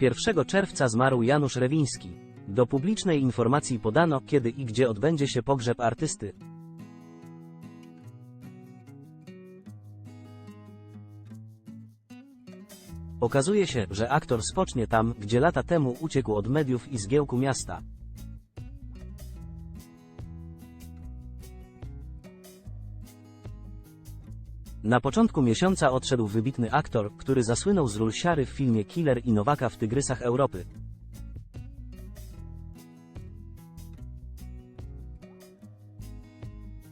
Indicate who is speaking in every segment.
Speaker 1: 1 czerwca zmarł Janusz Rewiński. Do publicznej informacji podano, kiedy i gdzie odbędzie się pogrzeb artysty. Okazuje się, że aktor spocznie tam, gdzie lata temu uciekł od mediów i zgiełku miasta. Na początku miesiąca odszedł wybitny aktor, który zasłynął z ról siary w filmie Killer i Nowaka w Tygrysach Europy.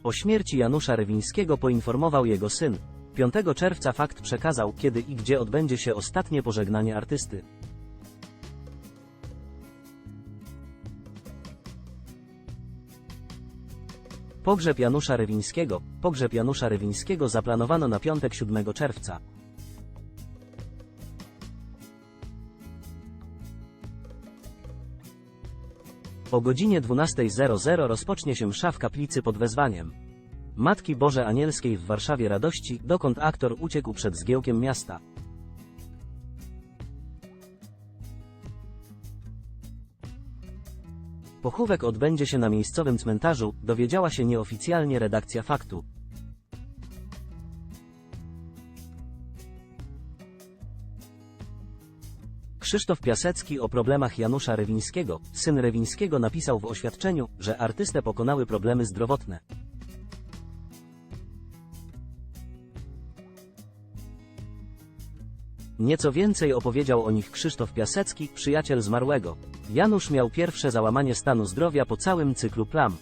Speaker 1: O śmierci Janusza Rewińskiego poinformował jego syn. 5 czerwca fakt przekazał, kiedy i gdzie odbędzie się ostatnie pożegnanie artysty. Pogrzeb Janusza Rewińskiego. Pogrzeb Janusza Rewińskiego zaplanowano na piątek 7 czerwca. O godzinie 12.00 rozpocznie się msza w kaplicy pod wezwaniem Matki Boże Anielskiej w Warszawie Radości, dokąd aktor uciekł przed zgiełkiem miasta. Pochówek odbędzie się na miejscowym cmentarzu, dowiedziała się nieoficjalnie redakcja faktu. Krzysztof Piasecki o problemach Janusza Rewińskiego, syn Rewińskiego napisał w oświadczeniu, że artystę pokonały problemy zdrowotne. Nieco więcej opowiedział o nich Krzysztof Piasecki, przyjaciel zmarłego. Janusz miał pierwsze załamanie stanu zdrowia po całym cyklu plam.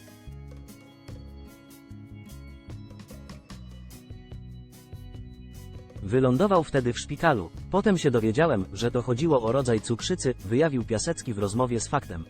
Speaker 1: Wylądował wtedy w szpitalu. Potem się dowiedziałem, że to chodziło o rodzaj cukrzycy, wyjawił Piasecki w rozmowie z faktem.